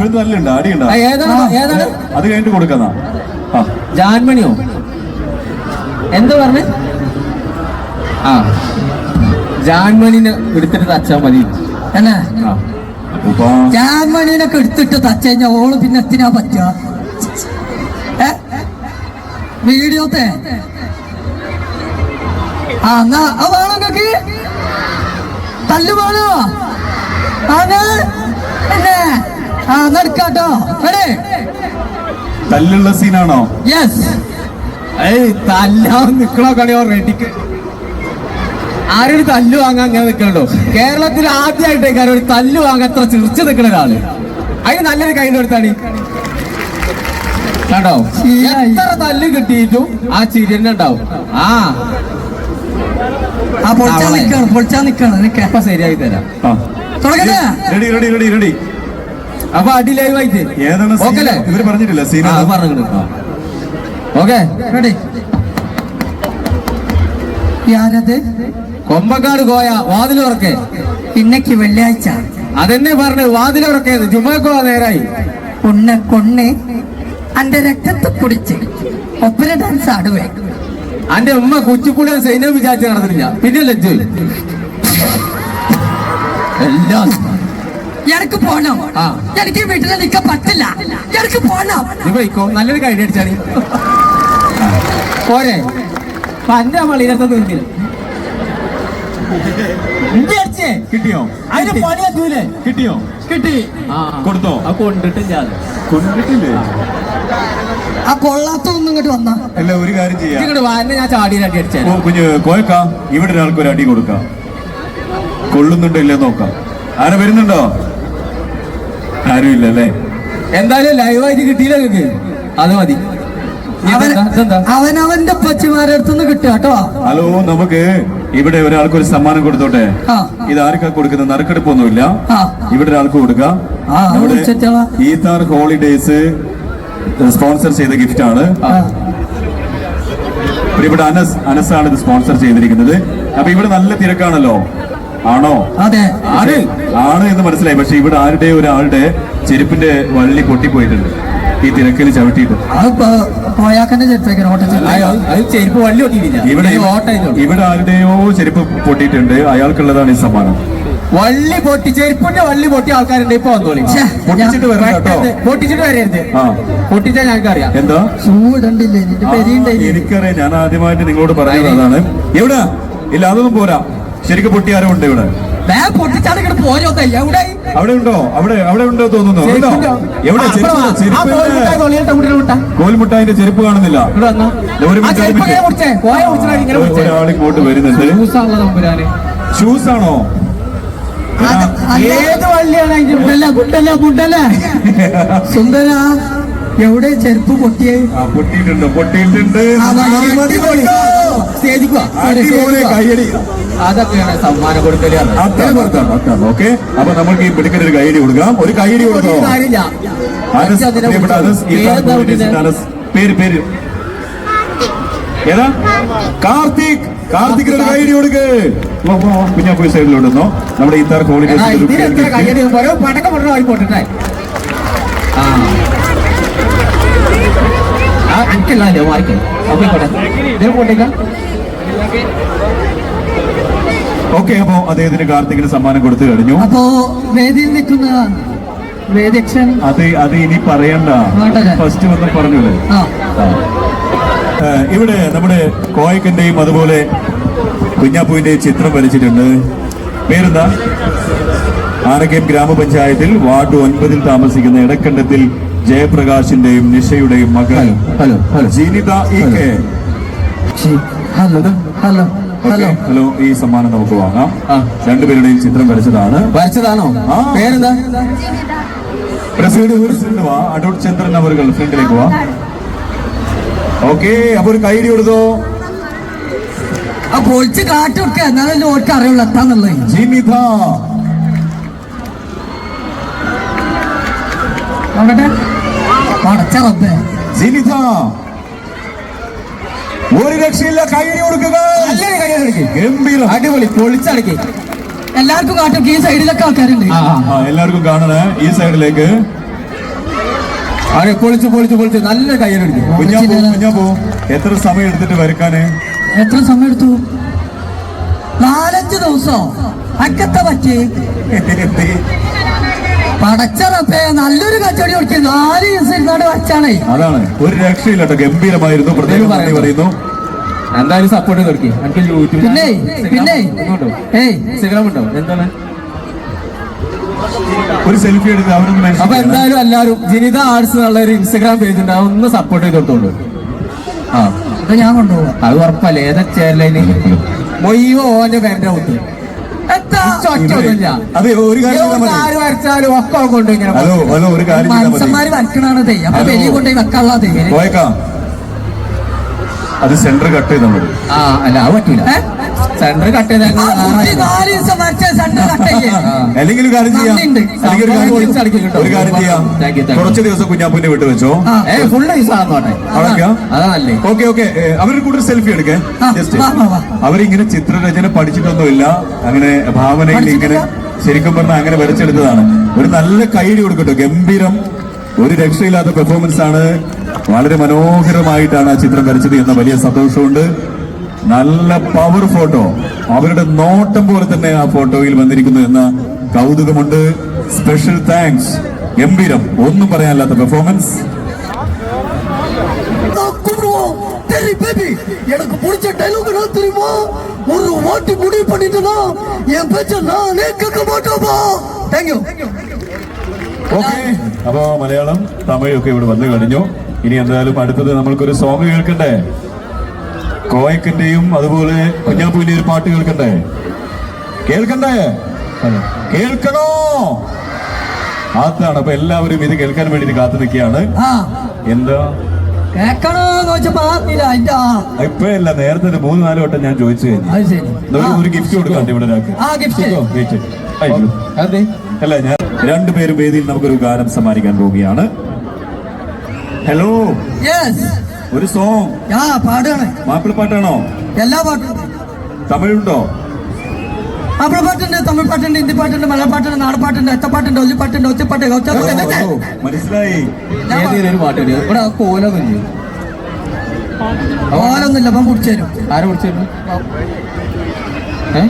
ഇവിടുന്ന് തല്ലുണ്ടോ അടിയുണ്ടോ അത് കഴിഞ്ഞിട്ട് കൊടുക്കുന്ന ജാൻമണിയോ? എന്താ പറഞ്ഞേ? ആ. ജാൻമണിനെ എടുത്തിട്ട് തച്ചാ മതി. അല്ലേ? ജാമണീനൊക്കെ എടുത്തിട്ട് തച്ച കഴിഞ്ഞാൽ ഓൾ പിന്നെ എത്തിനാ പറ്റുക? ഏ? വീഡിയോത്തെ ആ എന്നാ ആ വേണോ നിങ്ങക്ക്. തല്ലു വേണോ ആണ് എന്നെ? ആ നടക്കാട്ടോ. റെഡി? തല്ലുള്ള സീനാണോ? യെസ് ഏയ് തല്ലാൻ നിക്കണോ കളിയോ റെഡിക്ക് ആരൊരു തല്ല് വാങ്ങാൻ അങ്ങനെ നിൽക്കണോ കേരളത്തിൽ ആദ്യമായിട്ടേക്കാരും ഒരു തല്ല് വാങ്ങാൻ അത്ര ചിരിച്ചു നിൽക്കുന്ന ഒരാൾ. അതിന് നല്ലൊരു കൈ കൊടുത്താണ് കണ്ടോ? എത്ര തല്ല് കിട്ടിയിട്ടും ആ ചിരി തന്നെ ഉണ്ടാവും. ആ. ആ പൊളിച്ചാ. നിക്കാണ് പൊളിച്ചാ നിക്കാണ്. ശരിയായി ശരിയാക്കി തരാം. തുടങ്ങട്ടെ? Ready ready ready ready. അപ്പൊ അടി ലൈവ് ആയിട്ട് ഏതാണ് ഇവർ പറഞ്ഞിട്ടില്ല പറഞ്ഞു ഓക്കെ റെഡി കൊമ്പക്കാട് കോയ വാതിൽ തുറക്കേ പിന്നക്ക് വെള്ളിയാഴ്ച. അതെന്നെ പറഞ്ഞു വാതിൽ തുറക്കേത് ജുമക്കോ നേരായി. കൊണ്ണ് കൊണ്ണ് അന്റെ രക്തത്തെ കുടിച്ച് ഒപ്പന ഡാൻസ് ആടുവേ. അന്റെ ഉമ്മ കുച്ചിപ്പുള്ളി സൈന്യം വിചാരിച്ച് നടന്നില്ല പിന്നെ ലജ്ജു. എല്ലാം എനിക്ക് പോണം. എനിക്ക് വീട്ടിൽ നിൽക്കാൻ പറ്റില്ല. എനിക്ക് പോണം. പോയിക്കോ. നല്ലൊരു കൈ അടിച്ചാണ് പോരെ. നിന്നില്ല ഇഞ്ചി അടിച്ചേ. കിട്ടിയോ? അതിന്റെ പണി എത്തൂലേ കിട്ടിയോ? കിട്ടി. കൊടുത്തോ? കൊണ്ടിട്ടില്ല ആ കൊള്ളാത്ത ഒന്നും ഇങ്ങോട്ട് വന്നാ. അല്ല ഒരു കാര്യം ചെയ്യാം. ഇങ്ങോട്ട് ഞാൻ ചാടിയിൽ അടി അടിച്ചു കുഞ്ഞ് കോയക്ക. ഇവിടെ ഒരാൾക്ക് ഒരു അടി കൊടുക്കാം. കൊള്ളുന്നുണ്ടോ ഇല്ലേ നോക്കാം. ആരെ വരുന്നുണ്ടോ? ആരും ഇല്ല അല്ലേ എന്തായാലും ലൈവായിട്ട് കിട്ടിയില്ല നിങ്ങക്ക്? അത് മതി? അവനവന്റെ പച്ചമാരെ അടുത്തുനിന്ന് കിട്ടുക കേട്ടോ. ഹലോ നമുക്ക് ഇവിടെ ഒരാൾക്ക് ഒരു സമ്മാനം കൊടുത്തോട്ടെ? ആ. ഇത് ആർക്കാ കൊടുക്കുന്നത്? നറുക്കെടുപ്പൊന്നുമില്ല. ആ. ഇവിടെ ഒരാൾക്ക് കൊടുക്കാം. ആ, നമ്മുടെ വിളിച്ചിട്ടോളാം. ഈത്താർ ഹോളിഡേസ് സ്പോൺസർ ചെയ്ത ഗിഫ്റ്റ് ആണ്. ആ. ഇവിടെ അനസ് അനസാണ് ഇത് സ്പോൺസർ ചെയ്തിരിക്കുന്നത്. അപ്പൊ ഇവിടെ നല്ല തിരക്കാണല്ലോ. ആണോ? അതെ. ആണ് ആണ് എന്ന് മനസ്സിലായി. പക്ഷെ ഇവിടെ ആരുടെ? ഒരാളുടെ ചെരുപ്പിന്റെ വള്ളി പൊട്ടിപ്പോയിട്ടുണ്ട്. ഈ തിരക്കിൽ ചവിട്ടിയിട്ട്. ഇവിടെ ഇവിടെ ആരുടെയോ ചെരുപ്പ് പൊട്ടിയിട്ടുണ്ട്. അയാൾക്കുള്ളതാണ് ഈ സമ്മാനം. വള്ളി പൊട്ടി ചെരുപ്പിന്റെ വള്ളി പൊട്ടി ആൾക്കാരുണ്ട് ഇപ്പൊ വന്നോളി. പൊട്ടിച്ചിട്ട് വരരുത്. പൊട്ടിച്ചാൽ എന്താ? എനിക്കറിയാം. ഞാൻ ആദ്യമായിട്ട് നിങ്ങളോട് പറയുന്നതാണ് എവിടെ? ഇല്ല അതൊന്നും പോരാ. ശരിക്കും പൊട്ടിയാരും ഉണ്ട് ഇവിടെ? അവിടെ ഉണ്ടോ? അവിടെ അവിടെ ഉണ്ടോ തോന്നുന്നു. എവിടെ? കോൽമുട്ടായിന്റെ ചെരുപ്പ് കാണുന്നില്ല. ഒരു മിനിറ്റ്. ഒരാൾ ഇങ്ങോട്ട് വരുന്നുണ്ട്. ഷൂസ് ആണോ ഏത് വള്ളിയാണ് സുന്ദര. എവിടെ ചെരുപ്പ് പൊട്ടിയേ? പൊട്ടിയിട്ടുണ്ട് പൊട്ടിയിട്ടുണ്ട്. അതൊക്കെയാണ് സമ്മാനം ഓക്കെ. അപ്പൊ നമ്മൾക്ക് ഈ പിടിക്കുന്ന ഒരു കൈയടി കൊടുക്കാം. ഒരു കൈയടി കൊടുക്കാം. പേര് പേര്. ഏതാ? കാർത്തിക്. കാർത്തിക് ഒരു കൈയടി കൊടുക്ക്. കുഞ്ഞാ പോയി സൈഡിലോട്ടുന്നോ നമ്മുടെ ഈ താർ എടാ, ഹോളിഡേസ് ഇതിനെത്ര കയ്യടി? പടക്കം ആ. ആ എനിക്കല്ലേ വായിക്കാം അപ്പൊ പോട്ടെ ഇതിന് പോട്ടേക്കാം ഓക്കെ അപ്പോ അദ്ദേഹത്തിന് കാർത്തികിന് സമ്മാനം കൊടുത്തു കഴിഞ്ഞു. അപ്പോ വേദിയിൽ നിൽക്കുന്ന വേദക്ഷൻ അത് അത് ഇനി പറയണ്ട. ഫസ്റ്റ് വന്ന് പറഞ്ഞത് ഇവിടെ നമ്മുടെ കോയക്കന്റെയും അതുപോലെ കുഞ്ഞാപ്പൂവിന്റെയും ചിത്രം വരച്ചിട്ടുണ്ട്. പേരെന്താ? ആനക്കയം ഗ്രാമപഞ്ചായത്തിൽ വാർഡ് ഒൻപതിൽ താമസിക്കുന്ന ഇടക്കണ്ടത്തിൽ ജയപ്രകാശിന്റെയും നിഷയുടെയും മകൾ hello Jeenitha E K. Hello hello hello. ഈ സമ്മാനം നമുക്ക് വാങ്ങാം. രണ്ടുപേരുടെയും ചിത്രം വരച്ചതാണ്. വരച്ചതാണോ? പേരെന്താ? പ്രസിഡന്റ് പ്രസിഡന്റ് വാ. അടൂർ ചന്ദ്രൻ അവർ ഫ്രണ്ടിലേക്ക് വാ. ഓക്കെ അപ്പൊ ഒരു കൈഡി കൊടുത്തോ. ആ പൊളിച്ച് കാട്ടൊക്കെ എന്നാലും ഓർക്ക് അറിയുള്ളൂ. എത്താന്നുള്ളത് ജീനിത. നോക്കട്ടെ. പടച്ച റബ്ബേ. ജീനിത ഒരു രക്ഷയില്ല കൈഡി കൊടുക്കുക. ഗംഭീരം. അടിപൊളി. പൊളിച്ചടക്കി. എല്ലാവർക്കും കാട്ടും. ഈ സൈഡിലൊക്കെ ആൾക്കാരുണ്ട്. എല്ലാവർക്കും കാണണേ. ഈ സൈഡിലേക്ക്. അതെ പൊളിച്ച് പൊളിച്ച് പൊളിച്ച്. നല്ല കയ്യിലെടുക്കും കുഞ്ഞാ കുഞ്ഞാപ്പൂ എത്ര സമയം എടുത്തിട്ട് വരക്കാന് എത്ര സമയം എടുത്തു? നാലഞ്ച് ദിവസം. അക്കത്തെ പറ്റി പടച്ചറപ്പേ നല്ലൊരു കച്ചവടി കൊടുത്തു നാല് ദിവസം വച്ചാണ് അതാണ്. ഒരു രക്ഷയില്ല ഗംഭീരമായിരുന്നു. പ്രത്യേകം പറയുന്നു. എന്തായാലും സപ്പോർട്ട് കൊടുക്കി. എനിക്ക് യൂട്യൂബ് പിന്നെ പിന്നെ. ഏയ്. ഇൻസ്റ്റാഗ്രാം ഉണ്ടോ? എന്താണ്? ഒരു സെൽഫി എടുത്ത് അവരൊന്ന് അപ്പൊ എന്തായാലും എല്ലാവരും ജിനിത ആർട്സ് എന്നുള്ള ഒരു ഇൻസ്റ്റാഗ്രാം പേജ് ഉണ്ട്. അതൊന്ന് സപ്പോർട്ട് ചെയ്ത് കൊടുത്തോളൂ ആ. ഇത് ഞാൻ കൊണ്ടുപോകും അത് ഉറപ്പല്ലേ? ഏതാ ചേരലൈന് മൊയ്യോ ഓന്റെ പേരുടെ ഒറ്റൊന്നുമില്ല അതെ ഒരു കാര്യം വരച്ചാലും ഒക്കെ കൊണ്ട് മനുഷ്യന്മാര് അപ്പൊ. വലിയ കൊണ്ടുപോയി വെക്കാനുള്ളതേ അത് സെന്റർ കട്ട് ചെയ്താൽ മതി. ആ അല്ല അത് പറ്റൂല? സെന്റർ കട്ട് ചെയ്ത് നാല് ദിവസം വരച്ച സെന്റർ കട്ടയ്യേ അല്ലെങ്കിൽ ഒരു കാര്യം ചെയ്യാം. അല്ലെങ്കിൽ ഒരു കാര്യം ചെയ്യാം. ഒരു കാര്യം. കുറച്ച് ദിവസം കുഞ്ഞാപ്പൂന്റെ വിട്ട് വെച്ചോ? ഫുൾ ഏ ഫുള്ള് ഈ സാധനം അവിടെയൊക്കെയാ അതാ നല്ലേ ഓക്കെ ഓക്കെ. അവരുടെ കൂടെ സെൽഫി എടുക്കേ. ജസ്റ്റ്. അവരിങ്ങനെ ചിത്രരചന പഠിച്ചിട്ടൊന്നുമില്ല. അങ്ങനെ ഭാവനയിൽ ഇങ്ങനെ ശരിക്കും പറഞ്ഞാൽ അങ്ങനെ വരച്ചെടുത്തതാണ്. ഒരു നല്ല കൈഡി കൊടുക്കട്ടോ. ഗംഭീരം. ഒരു രക്ഷയില്ലാത്ത പെർഫോമൻസ് ആണ്. വളരെ മനോഹരമായിട്ടാണ് ആ ചിത്രം വരച്ചത് എന്ന വലിയ സന്തോഷമുണ്ട്. നല്ല പവർ ഫോട്ടോ അവരുടെ നോട്ടം പോലെ തന്നെ ആ ഫോട്ടോയിൽ വന്നിരിക്കുന്നു എന്ന കൗതുകമുണ്ട് സ്പെഷ്യൽ താങ്ക്സ് ഗംഭീരം ഒന്നും പറയാനില്ലാത്ത പെർഫോമൻസ് கூப்பிடுவோம் தெரி பேபி எனக்கு பிடிச்ச டைலாக் என்ன தெரியுமா ஒரு வாட்டி முடிவு பண்ணிட்டேன்னா என் பேச்ச நானே கேட்க மாட்டோமா தேங்க்யூ ഓക്കെ അപ്പോ മലയാളം തമിഴ് ഒക്കെ ഇവിടെ വന്നു കഴിഞ്ഞു ഇനി എന്തായാലും അടുത്തത് നമ്മൾക്കൊരു സോങ് കേൾക്കണ്ടേ കോയക്കിന്റെയും അതുപോലെ കുഞ്ഞാപ്പൂവിന്റെ ഒരു പാട്ട് കേൾക്കണ്ടേ? കേൾക്കണ്ടേ? കേൾക്കണോ? അതാണ്. അപ്പൊ എല്ലാവരും ഇത് കേൾക്കാൻ വേണ്ടി കാത്തു നിൽക്കുകയാണ്. എന്താ? ആ. ഇപ്പഴല്ല നേരത്തെ ഒരു മൂന്ന് നാല് വട്ടം ഞാൻ ചോദിച്ചു കഴിഞ്ഞു. ഒരു- ഗിഫ്റ്റ് കൊടുക്കാണ്ട് ഇവിടെ ഒരാൾക്ക്. അല്ല ഞാൻ രണ്ടുപേരും വേദിയിൽ നമുക്കൊരു ഗാനം സമ്മാനിക്കാൻ പോവുകയാണ്. ഹലോ യെസ് ഒരു സോങ് ആ പാടുകയാണ് മാപ്പിളപ്പാട്ടാണോ എല്ലാ പാട്ടും. തമിഴുണ്ടോ? മാപ്പിള പാട്ടുണ്ട് തമിഴ് പാട്ടുണ്ട് ഹിന്ദി പാട്ടുണ്ട് മലയാള പാട്ടുണ്ട് നാടപ്പാട്ടുണ്ട് എത്തപ്പാട്ടുണ്ട് ഒല്ലിപ്പാട്ടുണ്ട് പാട്ടുണ്ട് ഓ, പാട്ടുണ്ട് ഒച്ച മനസ്സിലായി. ഏതെങ്കിലും ഒരു പാട്ട് ഇവിടെ കോലൊന്നും ചെയ്യും ഓലൊന്നുമില്ല അപ്പം കുടിച്ചു തരും. ആരെ ഏഹ് ഏ?